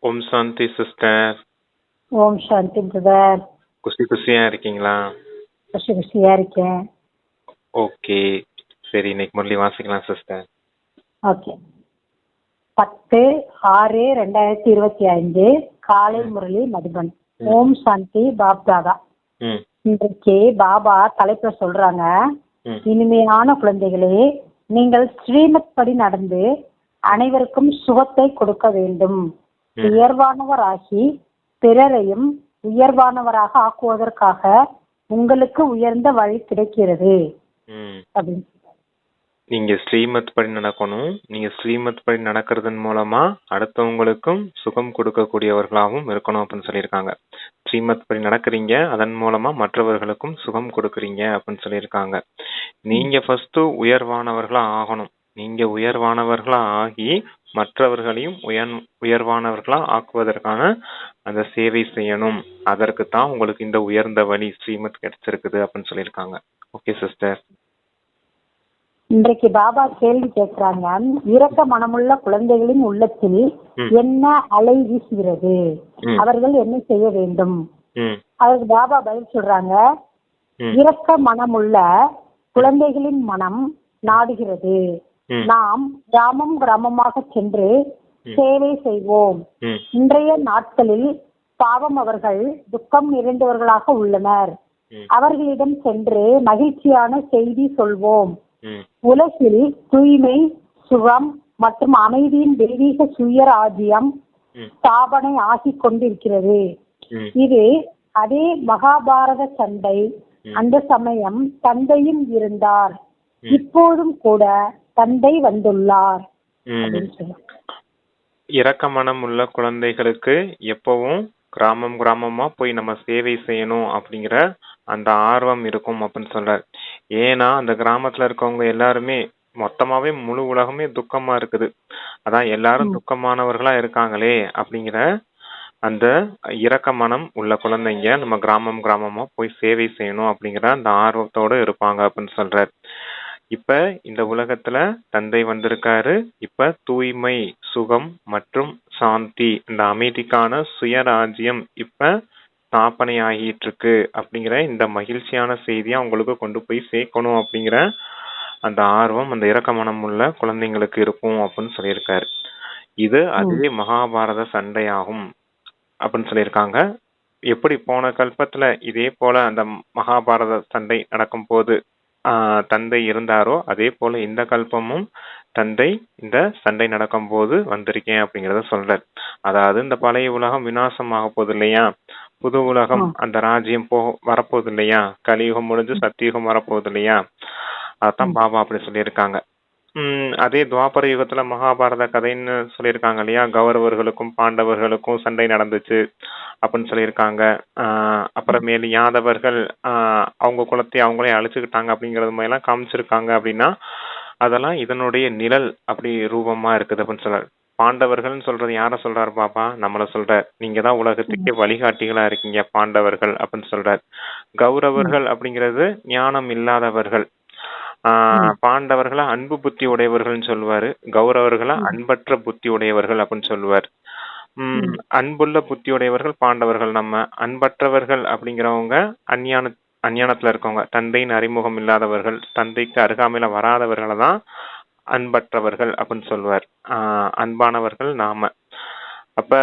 ஓம் சாந்தி sister. ஓம் சாந்தி brother. குஷி குஷியா இருக்கீங்களா? குஷி குஷியா இருக்கேன். ஓகே. சரி இன்னைக்கு முரளி வாசிக்கலாம் சிஸ்டர். ஓகே. பத்து ஆறு ரெண்டாயிரத்தி இருபத்தி ஐந்து காலை முரளி மதுபன். ஓம் சாந்தி பாப்தாதா இன்றைக்கு பாபா தலைப்புல சொல்றாங்க இனிமையான குழந்தைகளே நீங்கள் ஸ்ரீமத் படி நடந்து அனைவருக்கும் சுகத்தை கொடுக்க வேண்டும். உயர்வானவராகி பிறரையும் உயர்வானவராக ஆக்குவதற்காக உங்களுக்கு உயர்ந்த வழி கிடைக்கிறது. அப்படின்னு. நீங்க ஸ்ரீமத் படி நடக்கணும். நீங்க ஸ்ரீமத் படி நடக்கிறதன் மூலமா அடுத்தவங்களுக்கும் சுகம் கொடுக்கக்கூடியவர்களாகவும் இருக்கணும் அப்படின்னு சொல்லியிருக்காங்க. ஸ்ரீமத் படி நடக்கிறீங்க அதன் மூலமா மற்றவர்களுக்கும் சுகம் கொடுக்குறீங்க அப்படின்னு சொல்லியிருக்காங்க. நீங்க ஃபர்ஸ்ட் உயர்வானவர்களா ஆகணும். நீங்க உயர்வானவர்களா ஆகி மற்றவர்களையும் உயர் உயர்வானவர்களா ஆக்குவதற்கான அந்த சேவை செய்யணும். அதற்கு தான் உங்களுக்கு இந்த உயர்ந்த வழி ஸ்ரீமத் கிடைச்சிருக்குது அப்படின்னு சொல்லியிருக்காங்க. ஓகே சிஸ்டர் இன்றைக்கு பாபா கேள்வி கேட்கிறாங்க இரக்க மனமுள்ள குழந்தைகளின் உள்ளத்தில். என்ன அலை வீசுகிறது. அவர்கள் என்ன செய்ய வேண்டும்? அதற்கு பாபா பதில் சொல்றாங்க இரக்க மனமுள்ள குழந்தைகளின் மனம் நாடுகிறது. நாம் கிராமம் கிராமமாக சென்று சேவை செய்வோம். இன்றைய நாட்களில் பாவம் அவர்கள் துக்கம் நிறைந்தவர்களாக உள்ளனர். அவர்களிடம் சென்று மகிழ்ச்சியான செய்தி சொல்வோம். உலகில் தூய்மை சுகம் மற்றும் அமைதியின் தெய்வீக சுயராஜ்யம் ஸ்தாபனை ஆகிக் கொண்டிருக்கிறது. இது அதே மகாபாரத சண்டை அந்த சமயம் தந்தையும் இருந்தார். இப்போதும் கூட தந்தை வந்துள்ளார் ம். அப்படின்னு சொல்லுவாங்க. இரக்க மனம் உள்ள குழந்தைகளுக்கு எப்பவும் கிராமம் கிராமமா போய் நம்ம சேவை செய்யணும் அப்படிங்கிற அந்த ஆர்வம் இருக்கும் அப்படின்னு சொல்றார். ஏன்னா அந்த கிராமத்துல இருக்கவங்க எல்லாருமே மொத்தமாவே முழு உலகமே துக்கமா இருக்குது. அதான் எல்லாரும் துக்கமானவர்களா இருக்காங்களே அப்படிங்கிற அந்த இரக்க மனம் உள்ள குழந்தைங்க நம்ம கிராமம் கிராமமா போய் சேவை செய்யணும் அப்படிங்கிற அந்த ஆர்வத்தோட இருப்பாங்க அப்படின்னு சொல்றார். இப்ப இந்த உலகத்துல தந்தை வந்திருக்காரு. இப்ப தூய்மை சுகம் மற்றும் சாந்தி இந்த அமைதிக்கான சுயராஜ்யம் இப்ப ஸ்தாபனை ஆகிட்டு இருக்கு அப்படிங்கிற இந்த மகிழ்ச்சியான செய்தியை உங்களுக்கு கொண்டு போய் சேர்க்கணும் அப்படிங்கிற அந்த ஆர்வம் அந்த இரக்க மனம் உள்ள குழந்தைங்களுக்கு இருக்கும் அப்படின்னு சொல்லியிருக்காரு. இது அதுவே மகாபாரத சண்டையாகும் அப்படின்னு சொல்லியிருக்காங்க. எப்படி போன கல்பத்துல இதே போல அந்த மகாபாரத சண்டை நடக்கும் போது தந்தை இருந்தாரோ அதே போல இந்த கல்பமும் தந்தை இந்த சண்டை நடக்கும் போது வந்திருக்கேன் அப்படிங்கறத சொல்றார். அதாவது இந்த பழைய உலகம் விநாசமாக போகுது இல்லையா? புது உலகம் அந்த ராஜ்யம் போ வரப்போகுது இல்லையா? கலியுகம் முடிஞ்சு சத்தியுகம் வரப்போகுது இல்லையா? அதான் பாபா அப்படி சொல்லியிருக்காங்க. அதே துவாபர யுகத்துல மகாபாரத கதைன்னு சொல்லியிருக்காங்க இல்லையா? கௌரவர்களுக்கும் பாண்டவர்களுக்கும் சண்டை நடந்துச்சு அப்படின்னு சொல்லியிருக்காங்க. ஆஹ் அப்புறமேலு யாதவர்கள் அவங்க குலத்தை அவங்களே அழிச்சுக்கிட்டாங்க அப்படிங்கறது மாதிரி எல்லாம் காமிச்சிருக்காங்க அப்படின்னா அதெல்லாம் இதனுடைய நிழல் அப்படி ரூபமா இருக்குது அப்படின்னு சொல்றாரு. பாண்டவர்கள்னு சொல்றது யார சொல்றாரு பாப்பா? நம்மள சொல்றார் நீங்க தான் உலகத்துக்கே வழிகாட்டிகளா இருக்கீங்க பாண்டவர்கள் அப்படின்னு சொல்றார். கௌரவர்கள் அப்படிங்கிறது ஞானம் இல்லாதவர்கள் பாண்டவர்களை அன்பு புத்தி உடையவர்கள்னு சொல்லுவாரு. கௌரவர்களை அன்பற்ற புத்தி உடையவர்கள் அப்படின்னு சொல்லுவார். உம் அன்புள்ள புத்தி உடையவர்கள் பாண்டவர்கள். நம்ம அன்பற்றவர்கள் அப்படிங்கிறவங்க அஞ்ஞான அஞ்ஞானத்துல இருக்கவங்க. தந்தையின் அறிமுகம் இல்லாதவர்கள் தந்தைக்கு அருகாமையில வராதவர்களை தான் அன்பற்றவர்கள் அப்படின்னு சொல்லுவார். ஆஹ் அன்பானவர்கள் நாம. அப்ப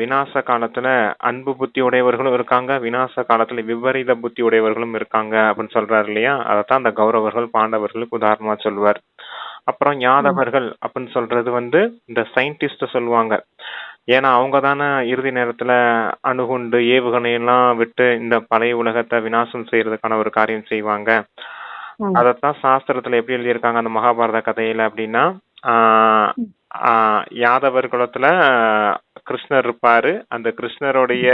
விநாச காலத்துல அன்பு புத்தி உடையவர்களும் இருக்காங்க. விநாச காலத்துல விபரீத புத்தி உடையவர்களும் இருக்காங்க அப்படின்னு சொல்றாரு இல்லையா? அதைத்தான் அந்த கௌரவர்கள் பாண்டவர்களுக்கு உதாரணமா சொல்லுவார். அப்புறம் யாதவர்கள் அப்படின்னு சொல்றது வந்து இந்த சயின்டிஸ்ட சொல்லுவாங்க. ஏன்னா அவங்க தானே இறுதி நேரத்துல அணுகுண்டு ஏவுகணை எல்லாம் விட்டு இந்த பழைய உலகத்தை விநாசம் செய்யறதுக்கான ஒரு காரியம் செய்வாங்க. அதத்தான் சாஸ்திரத்துல எப்படி எழுதியிருக்காங்க அந்த மகாபாரத கதையில அப்படின்னா யாதவர் குலத்துல கிருஷ்ணர் இருப்பாரு. அந்த கிருஷ்ணருடைய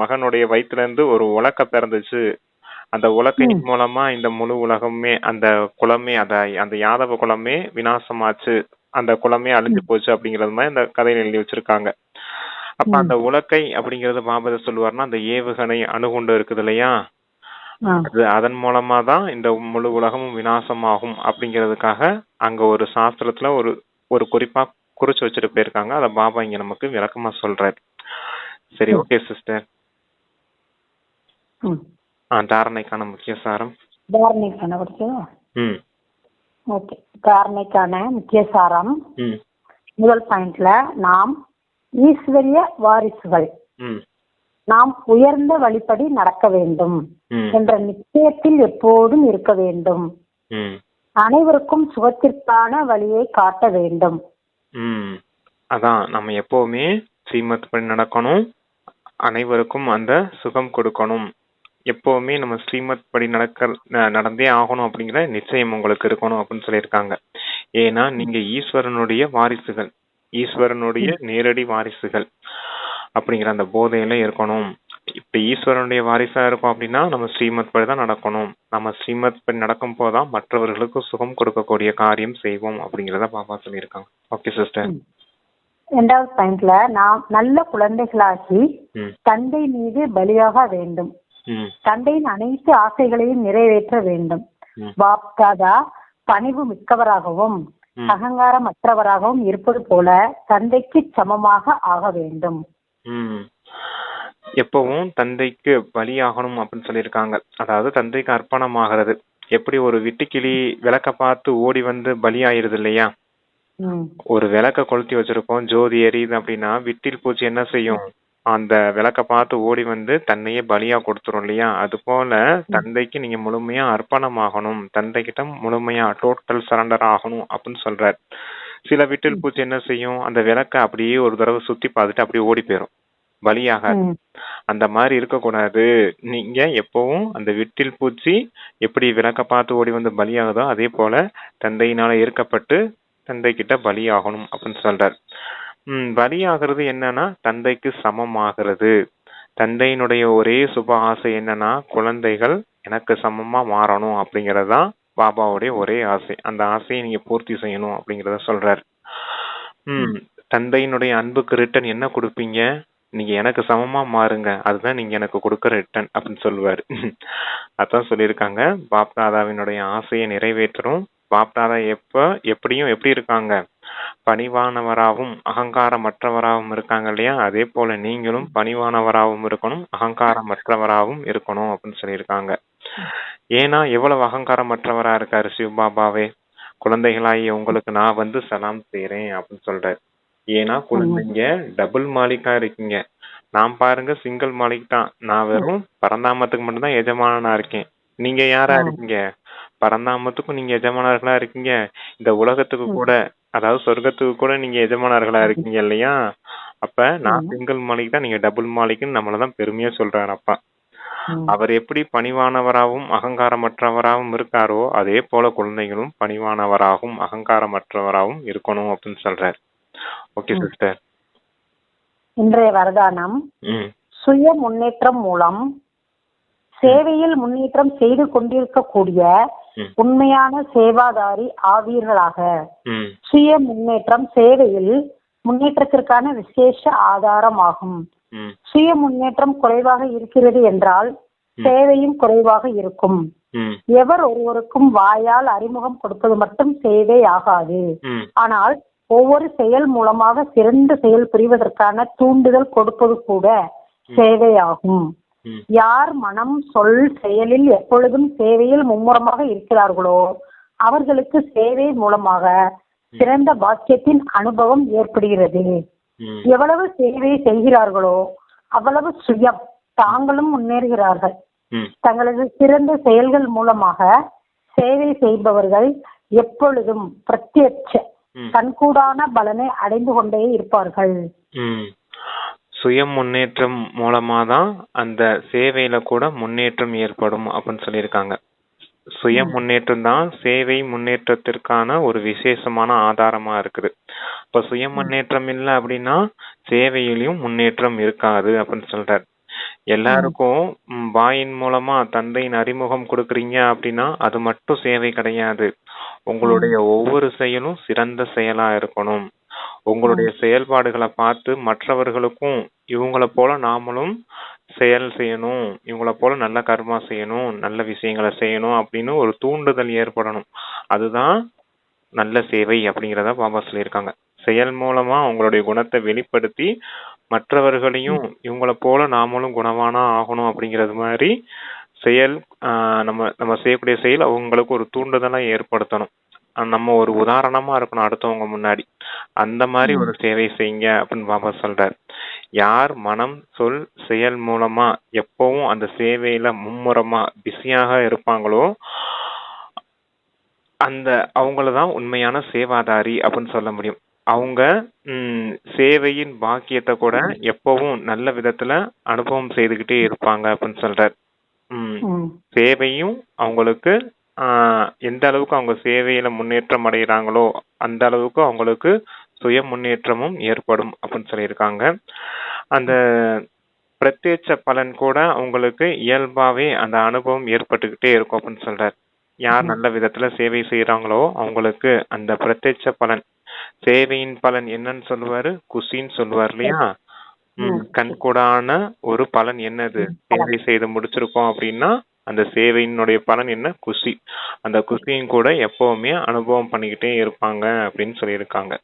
மகனுடைய வயித்துல இருந்து ஒரு உலக்க பிறந்துச்சு. அந்த உலக்கையின் மூலமா இந்த முழு உலகமே அந்த குலமே அந்த அந்த யாதவ குலமே விநாசமாச்சு. அந்த குலமே அழிஞ்சு போச்சு அப்படிங்கறது மாதிரி அந்த கதையில எழுதி வச்சிருக்காங்க. அப்ப அந்த உலக்கை அப்படிங்கறது பாபத சொல்லுவாருன்னா அந்த ஏவுகணை அணுகுண்டு இருக்குது இல்லையா. அது அதன் மூலமா தான் இந்த முழு உலகமும் விநாசமாகும் அப்படிங்கிறதுக்காக அங்க ஒரு சாஸ்திரத்துல ஒரு ஒரு குறிப்பா குறிச்சு வச்சுட்டு போயிருக்காங்க அத பாபா இங்க நமக்கு விளக்கமா சொல்றாரு. சரி ஓகே சிஸ்டர் தாரணைக்கான முக்கிய சாரம். தாரணைக்கான ம். ஓகே தாரணைக்கான முக்கிய சாரம். முதல் பாயிண்ட்ல நாம் ஈஸ்வரிய வாரிசுகள். நாம் உயர்ந்த வழிப்படி நடக்க வேண்டும். என்ற நிச்சயத்தில் எப்போதும் இருக்க வேண்டும். அனைவருக்கும் சுகத்திற்கான வழியை காட்ட வேண்டும். ம். அதான் நம்ம எப்பவுமே ஸ்ரீமத் படி நடக்கணும். அனைவருக்கும் அந்த சுகம் கொடுக்கணும். எப்பவுமே நம்ம ஸ்ரீமத் படி நடக்க ந- நடந்தே ஆகணும் அப்படிங்கிற நிச்சயம் உங்களுக்கு இருக்கணும் அப்படின்னு சொல்லியிருக்காங்க. ஏன்னா நீங்க ஈஸ்வரனுடைய வாரிசுகள். ஈஸ்வரனுடைய நேரடி வாரிசுகள். அப்படிங்கிற அந்த போதையில இருக்கணும். இப்ப ஈஸ்வரனுடைய வாரிசா இருக்கும் அப்படின்னா நம்ம ஸ்ரீமத் படி தான் நடக்கணும். நம்ம ஸ்ரீமத் படி நடக்கும் போதுதான் மற்றவர்களுக்கு சுகம் கொடுக்கக்கூடிய காரியம் செய்வோம் அப்படிங்கிறத பாப்பா சொல்லியிருக்காங்க. Okay sister. இரண்டாவது பாயிண்ட்ல நாம் நல்ல குழந்தைகளாகி தந்தை மீது பலியாக வேண்டும். தந்தையின் அனைத்து ஆசைகளையும் நிறைவேற்ற வேண்டும். பாப் தாதா பணிவு மிக்கவராகவும் ம். அகங்காரமற்றவராகவும் இருப்பது போல தந்தைக்கு சமமாக ஆக வேண்டும். எப்பவும் தந்தைக்கு பலியாகணும் அப்படின்னு சொல்லியிருக்காங்க. அதாவது தந்தைக்கு அர்ப்பணமாகிறது. எப்படி ஒரு விட்டுக்கிளி விளக்க பார்த்து ஓடி வந்து பலியாயிருது இல்லையா. ஒரு விளக்க கொளுத்தி வச்சிருக்கோம் ஜோதி எரியுது அப்படின்னா விட்டில் பூச்சி என்ன செய்யும்? அந்த விளக்க பார்த்து ஓடி வந்து தன்னையே பலியா கொடுத்துரும் இல்லையா? அது போல தந்தைக்கு நீங்க முழுமையா அர்ப்பணமாகணும். தந்தை கிட்ட முழுமையா டோட்டல் சரண்டர் ஆகணும் அப்படின்னு சொல்றாரு. சில விட்டில் பூச்சி என்ன செய்யும்? அந்த விளக்க அப்படியே ஒரு தடவை சுத்தி பார்த்துட்டு அப்படியே ஓடி போயிடும் பலியாகாது. அந்த மாதிரி இருக்கக்கூடாது. நீங்க எப்பவும் அந்த விட்டில் பூச்சி எப்படி விளக்க பார்த்து ஓடி வந்து பலியாகுதோ அதே போல தந்தையினால ஈர்க்கப்பட்டு தந்தை கிட்ட பலியாகணும் அப்படின்னு சொல்றார். ம் பலியாகிறது என்னன்னா தந்தைக்கு சமமாகிறது. தந்தையினுடைய ஒரே சுப ஆசை என்னன்னா குழந்தைகள் எனக்கு சமமா மாறணும் அப்படிங்கறதுதான் பாபாவுடைய ஒரே ஆசை. அந்த ஆசையை நீங்க பூர்த்தி செய்யணும் அப்படிங்கறத சொல்றாரு. ம் தந்தையினுடைய அன்புக்கு ரிட்டர்ன் என்ன கொடுப்பீங்க? நீங்க எனக்கு சமமா மாறுங்க. அதுதான் நீங்க எனக்கு கொடுக்குற ரிட்டர்ன் அப்படின்னு சொல்லுவாரு. அதான் சொல்லியிருக்காங்க. பாப்தாதாவினுடைய ஆசையை நிறைவேற்றணும். பாப்தாதா எப்ப எப்படியும் எப்படி இருக்காங்க? பணிவானவராகவும் அகங்காரமற்றவராகவும் இருக்காங்க இல்லையா? அதே போல நீங்களும் பணிவானவராகவும் இருக்கணும் அகங்காரமற்றவராகவும் இருக்கணும் அப்படின்னு சொல்லியிருக்காங்க. ஏன்னா எவ்வளவு அகங்காரமற்றவரா இருக்காரு சிவபாபாவே? குழந்தைகளாகிய உங்களுக்கு நான் வந்து சலாம் செய்கிறேன் அப்படின்னு சொல்றாரு. ஏன்னா குழந்தைங்க டபுள் மாலிக்கா இருக்கீங்க. நான் பாருங்க சிங்கிள் மாலிக் தான். நான் வெறும் பரந்தாமத்துக்கு மட்டும்தான் எஜமானனா இருக்கேன். நீங்க யாரா இருக்கீங்க? பரந்தாமத்துக்கும் நீங்க எஜமானர்களா இருக்கீங்க. இந்த உலகத்துக்கு கூட அதாவது சொர்க்கத்துக்கு கூட நீங்க எஜமானர்களா இருக்கீங்க இல்லையா? அப்ப நான் சிங்கிள் மாலிக் தான் நீங்க டபுள் மாலிக்னு நம்மளதான் பெருமையா சொல்றாரு அப்பா. ம். அவர் எப்படி பணிவானவராகவும் அகங்காரமற்றவராகவும் இருக்காரோ அதே போல குழந்தைகளும் பணிவானவராகவும் அகங்காரமற்றவராகவும் இருக்கணும் அப்படின்னு சொல்றாரு. ஓகே சிஸ்டர் இன்றைய வரதானம் சுய முன்னேற்றம் மூலம் சேவையில் முன்னேற்றம் செய்து கொண்டிருக்கக்கூடிய. உண்மையான சேவாதாரி ஆவீர்களாக. சுய முன்னேற்றம் சேவையில் முன்னேற்றத்திற்கான விசேஷ ஆதாரமாகும். சுய முன்னேற்றம் குறைவாக இருக்கிறது என்றால் சேவையும் குறைவாக இருக்கும். எவர் ஒருவருக்கும் வாயால் அறிமுகம் கொடுப்பது மட்டும் சேவை ஆகாது ஆனால் ஒவ்வொரு செயல் மூலமாக சிறந்த செயல் புரிவதற்கான தூண்டுதல் கொடுப்பது கூட சேவையாகும். யார் மனம் சொல் செயலில் எப்பொழுதும் சேவையில் மும்முரமாக இருக்கிறார்களோ அவர்களுக்கு சேவை மூலமாக சிறந்த பாக்கியத்தின் அனுபவம் ஏற்படுகிறது. எவ்வளவு சேவை செய்கிறார்களோ அவ்வளவு சுயம் தாங்களும் முன்னேறுகிறார்கள். தங்களது சிறந்த செயல்கள் மூலமாக சேவை செய்பவர்கள் எப்பொழுதும் பிரத்யட்ச. கண்கூடான பலனை அடைந்து கொண்டே இருப்பார்கள். சுய முன்னேற்றம் மூலமா தான் அந்த சேவையில கூட முன்னேற்றம் ஏற்படும் அப்படின்னு சொல்லியிருக்காங்க. சுய முன்னேற்றம் தான் சேவை முன்னேற்றத்திற்கான ஒரு விசேஷமான ஆதாரமா இருக்குது. இப்ப சுய முன்னேற்றம் இல்லை அப்படின்னா சேவையிலும் முன்னேற்றம் இருக்காது அப்படின்னு சொல்றாரு. எல்லாருக்கும் வாயின் மூலமா தந்தையின் அறிமுகம் கொடுக்குறீங்க அப்படின்னா அது மட்டும் சேவை கிடையாது. உங்களுடைய ஒவ்வொரு செயலும் சிறந்த செயலா இருக்கணும். உங்களுடைய செயல்பாடுகளை பார்த்து மற்றவர்களுக்கும் இவங்கள போல நாமளும் செயல் செய்யணும். இவங்கள போல நல்ல கர்மா செய்யணும். நல்ல விஷயங்களை செய்யணும் அப்படின்னு ஒரு தூண்டுதல் ஏற்படணும். அதுதான் நல்ல சேவை அப்படிங்கிறத பாபா சொல்லியிருக்காங்க. செயல் மூலமா உங்களுடைய குணத்தை வெளிப்படுத்தி மற்றவர்களையும் இவங்கள போல நாமளும் குணவானா ஆகணும் அப்படிங்கிறது மாதிரி செயல் நம்ம நம்ம செய்யக்கூடிய செயல் அவங்களுக்கு ஒரு தூண்டுதலா ஏற்படுத்தணும். நம்ம ஒரு உதாரணமா இருக்கணும் அடுத்தவங்க முன்னாடி. அந்த மாதிரி ஒரு சேவை செய்யுங்க அப்படின்னு பாபா சொல்றார். யார் மனம் சொல் செயல் மூலமா எப்பவும் அந்த சேவையில மும்முரமா பிஸியாக இருப்பாங்களோ அந்த அவங்கள தான் உண்மையான சேவாதாரி அப்படின்னு சொல்ல முடியும். அவங்க சேவையின் பாக்கியத்தை கூட எப்பவும் நல்ல விதத்துல அனுபவம் செய்துகிட்டே இருப்பாங்க அப்படின்னு சொல்றார். சேவையும் அவங்களுக்கு ஆஹ், எந்த அளவுக்கு அவங்க சேவையில முன்னேற்றம் அடைகிறாங்களோ அந்த அளவுக்கு அவங்களுக்கு சுய முன்னேற்றமும் ஏற்படும் அப்படின்னு சொல்லியிருக்காங்க. அந்த பிரத்யட்ச பலன் கூட அவங்களுக்கு இயல்பாவே அந்த அனுபவம் ஏற்பட்டுக்கிட்டே இருக்கும் அப்படின்னு சொல்றார். யார் நல்ல விதத்துல சேவை செய்யறாங்களோ அவங்களுக்கு அந்த பிரத்யட்ச பலன் சேவையின் பலன் என்னன்னு சொல்லுவாரு? குசின்னு சொல்லுவார் இல்லையா? கண்கூடான ஒரு பலன் என்னது? சேவை செய்து முடிச்சிருக்கோம் அப்படின்னா அந்த சேவையினுடைய பலன் என்ன? குசி. அந்த குசியும் கூட எப்பவுமே அனுபவம் பண்ணிக்கிட்டே இருப்பாங்க அப்படின்னு சொல்லியிருக்காங்க.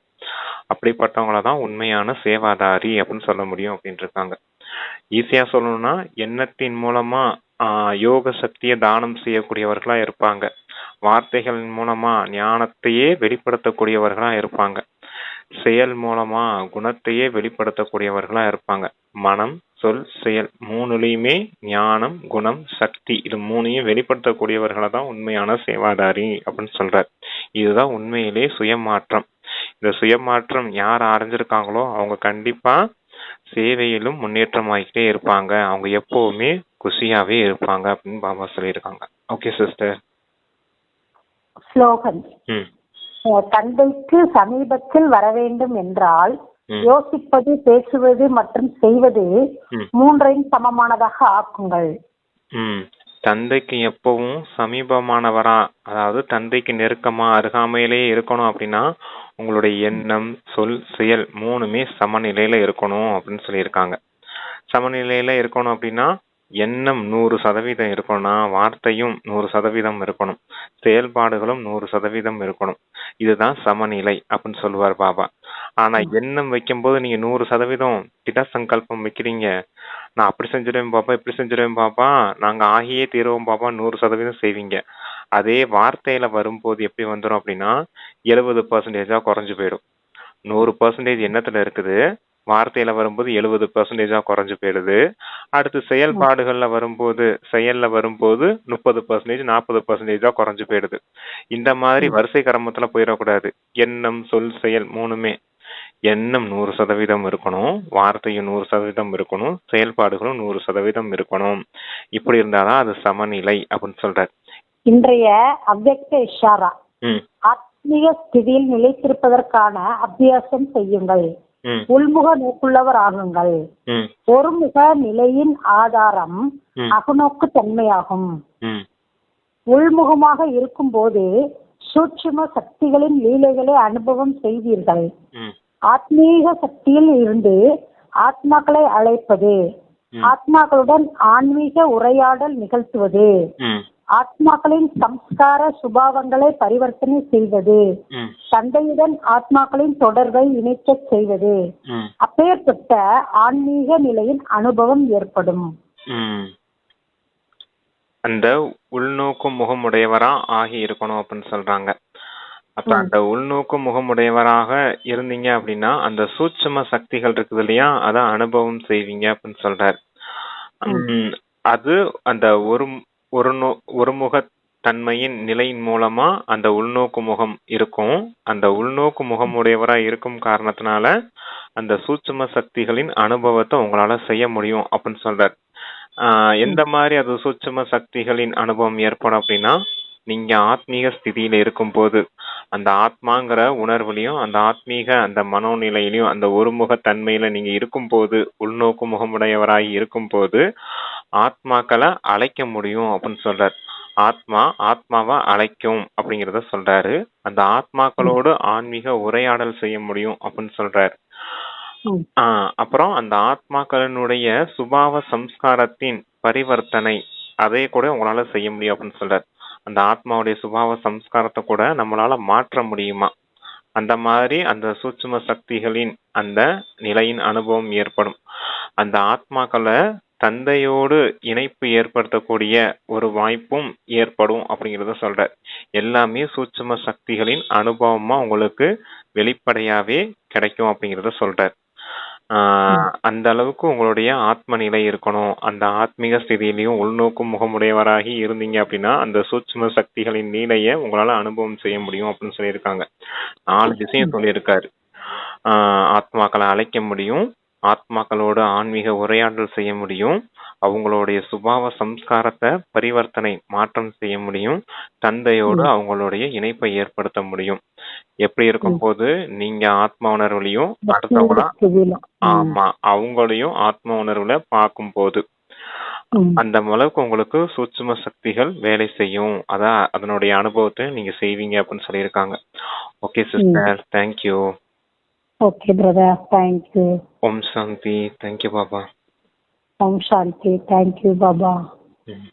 அப்படிப்பட்டவங்கள தான் உண்மையான சேவாதாரி அப்படின்னு சொல்ல முடியும் அப்படின்னு இருக்காங்க. ஈஸியா சொல்லணும்னா எண்ணத்தின் மூலமா ஆஹ், யோக சக்தியை தானம் செய்யக்கூடியவர்களா இருப்பாங்க. வார்த்தைகளின் மூலமா ஞானத்தையே வெளிப்படுத்தக்கூடியவர்களா இருப்பாங்க. செயல் மூலமா குணத்தையே வெளிப்படுத்தக்கூடியவர்களா இருப்பாங்க. மனம் சொல் செயல் மூணுலயுமே ஞானம் குணம் சக்தி இது மூணையும் வெளிப்படுத்தக்கூடியவர்களை தான் உண்மையான சேவாதாரி அப்படின்னு சொல்றார். இதுதான் உண்மையிலே சுயமாற்றம். இந்த சுயமாற்றம் யார் அடைஞ்சிருக்காங்களோ அவங்க கண்டிப்பா சேவையிலும் முன்னேற்றம் ஆகிட்டே இருப்பாங்க. அவங்க எப்பவுமே குஷியாவே இருப்பாங்க அப்படின்னு பாபா சொல்லியிருக்காங்க. ஓகே சிஸ்டர் ஸ்லோகன் ம். தந்தைக்கு சமீபத்தில் வர வேண்டும் என்றால். யோசிப்பது பேசுவது மற்றும் செய்வது. மூன்றையும் சமமானதாக ஆக்குங்கள் தந்தைக்கு எப்பவும் சமீபமானவரா அதாவது தந்தைக்கு நெருக்கமா அருகாமையிலே இருக்கணும் அப்படின்னா உங்களுடைய எண்ணம் சொல் செயல் மூணுமே சமநிலையில இருக்கணும் அப்படின்னு சொல்லியிருக்காங்க சமநிலையில இருக்கணும் அப்படின்னா எண்ணம் நூறு சதவீதம் இருக்கணும்னா வார்த்தையும் நூறு சதவீதம் இருக்கணும். செயல்பாடுகளும் நூறு சதவீதம் இருக்கணும். இதுதான் சமநிலை அப்படின்னு சொல்லுவார் பாபா. ஆனா எண்ணம் வைக்கும்போது நீங்க நூறு சதவீதம் திட சங்கல்பம் வைக்கிறீங்க. நான் அப்படி செஞ்சிருவேன் பாப்பா இப்படி செஞ்சிருவேன் பாப்பா நாங்க ஆகியே தீருவோம் பாப்பா நூறு சதவீதம் செய்வீங்க. அதே வார்த்தையில வரும்போது எப்படி வந்துரும் அப்படின்னா எழுபது பர்சன்டேஜா குறைஞ்சு போயிடும். நூறு பர்சன்டேஜ் எண்ணத்துல இருக்குது. வார்த்தையில வரும்போது எழுபது பர்சன்டேஜா குறைஞ்சு போயிடுது. அடுத்து செயல்பாடுகள்ல வரும்போது செயல்ல வரும்போது முப்பது பர்சன்டேஜ் நாற்பது பர்சன்டேஜா குறைஞ்சு போயிடுது. இந்த மாதிரி வரிசை கிரமத்துல போயிடக்கூடாது. எண்ணம் சொல் செயல் மூணுமே எண்ணம் நூறு சதவீதம் இருக்கணும். வார்த்தையும் நூறு சதவீதம் இருக்கணும். செயல்பாடுகளும் நூறு சதவீதம் இருக்கணும். இப்படி இருந்தாதான் அது சமநிலை அப்படின்னு சொல்றாரு. இன்றைய அவ்வக்த இஷாரா ஆத்மீக ஸ்திதியில் நிலைத்திருப்பதற்கான அபியாசம் செய்யுங்கள். உள்முக நோக்குள்ளவர் ஆகுங்கள். ஒருமுக நிலையின் ஆதாரம். அகநோக்கு தன்மையாகும். உள்முகமாக இருக்கும்போது சூட்சும சக்திகளின் லீலைகளை அனுபவம் செய்வீர்கள். ஆத்மீக சக்தியில் இருந்து ஆத்மாக்களை அழைப்பது. ஆத்மாக்களுடன் ஆன்மீக உரையாடல் நிகழ்த்துவது. ஆத்மாக்களின் சம்ஸ்கார சுபாவங்களை பரிவர்த்தனை செய்வது. தந்தையுடன் ஆத்மாக்களின் தொடர்பை இணைக்கச் செய்வது. அப்பேற்பட்ட ஆன்மீக நிலையின் அனுபவம் ஏற்படும். அந்த உள்நோக்கு முகமுடையவரா ஆகி இருக்கணும் அப்படின்னு சொல்றாங்க. அப்ப. அந்த உள்நோக்கு முகமுடையவராக இருந்தீங்க அப்படின்னா அந்த சூட்சும சக்திகள் இருக்குது இல்லையா அதை அனுபவம் செய்வீங்க அப்படின்னு சொல்றாரு. அது அந்த ஒரு ஒரு நோ- ஒருமுக தன்மையின் நிலையின் மூலமா அந்த உள்நோக்கு முகம் இருக்கும். அந்த உள்நோக்கு முகமுடையவரா இருக்கும் காரணத்தினால அந்த சூட்சும சக்திகளின் அனுபவத்தை உங்களால செய்ய முடியும் அப்படின்னு சொல்றாரு. ஆஹ் எந்த மாதிரி அது சூட்சும சக்திகளின் அனுபவம் ஏற்படும் அப்படின்னா நீங்க ஆத்மீக ஸ்திதியில இருக்கும்போது அந்த ஆத்மாங்கிற உணர்வுலையும் அந்த ஆத்மீக அந்த மனோநிலையிலையும் அந்த ஒருமுக தன்மையில நீங்க இருக்கும்போது உள்நோக்கு முகமுடையவராகி இருக்கும்போது ஆத்மாக்களை அழைக்க முடியும் அப்படின்னு சொல்றாரு. ஆத்மா ஆத்மாவை அழைக்கும் அப்படிங்கறத சொல்றாரு. அந்த ஆத்மாக்களோடு ஆன்மீக உரையாடல் செய்ய முடியும் அப்படின்னு சொல்றாரு. ஆஹ் அப்புறம் அந்த ஆத்மாக்களினுடைய சுபாவ சம்ஸ்காரத்தின் பரிவர்த்தனை அதை கூட உங்களால செய்ய முடியும் அப்படின்னு சொல்றாரு. அந்த ஆத்மாவுடைய சுபாவ சம்ஸ்காரத்தை கூட நம்மளால மாற்ற முடியுமா? அந்த மாதிரி அந்த சூட்சும சக்திகளின் அந்த நிலையின் அனுபவம் ஏற்படும். அந்த ஆத்மாக்களை தந்தையோடு இணைப்பு ஏற்படுத்தக்கூடிய ஒரு வாய்ப்பும் ஏற்படும் அப்படிங்கறத சொல்ற எல்லாமே சூட்சும சக்திகளின் அனுபவமா உங்களுக்கு வெளிப்படையாவே கிடைக்கும் அப்படிங்கறத சொல்றார். ஆஹ் அந்த அளவுக்கு உங்களுடைய ஆத்ம நிலை இருக்கணும். அந்த ஆத்மீக ஸ்திதியிலையும் உள்நோக்கும் முகமுடையவராகி இருந்தீங்க அப்படின்னா அந்த சூட்சும சக்திகளின் நீலைய உங்களால அனுபவம் செய்ய முடியும் அப்படின்னு சொல்லியிருக்காங்க. நாலு விஷயம் சொல்லியிருக்காரு. ஆத்மாக்களை அழைக்க முடியும். ஆத்மாக்களோட ஆன்மீக உரையாடல் செய்ய முடியும். அவங்களுடைய சுபாவ சம்ஸ்காரத்தை பரிவர்த்தனை மாற்றம் செய்ய முடியும். தந்தையோடு அவங்களுடைய இணைப்பை ஏற்படுத்த முடியும். எப்படி இருக்கும் போது நீங்க ஆத்ம உணர்வுலையும் அடுத்தவங்கள. ஆமா அவங்களையும் ஆத்ம உணர்வுல பார்க்கும் போது. அந்த அளவுக்கு உங்களுக்கு சூட்சும சக்திகள் வேலை செய்யும். அதான் அதனுடைய அனுபவத்தை நீங்க செய்வீங்க அப்படின்னு சொல்லியிருக்காங்க. Okay sister. Thank you Okay, brother. Thank you. Om Shanti. Thank you, Baba. Om Shanti. Thank you, Baba. Hmm.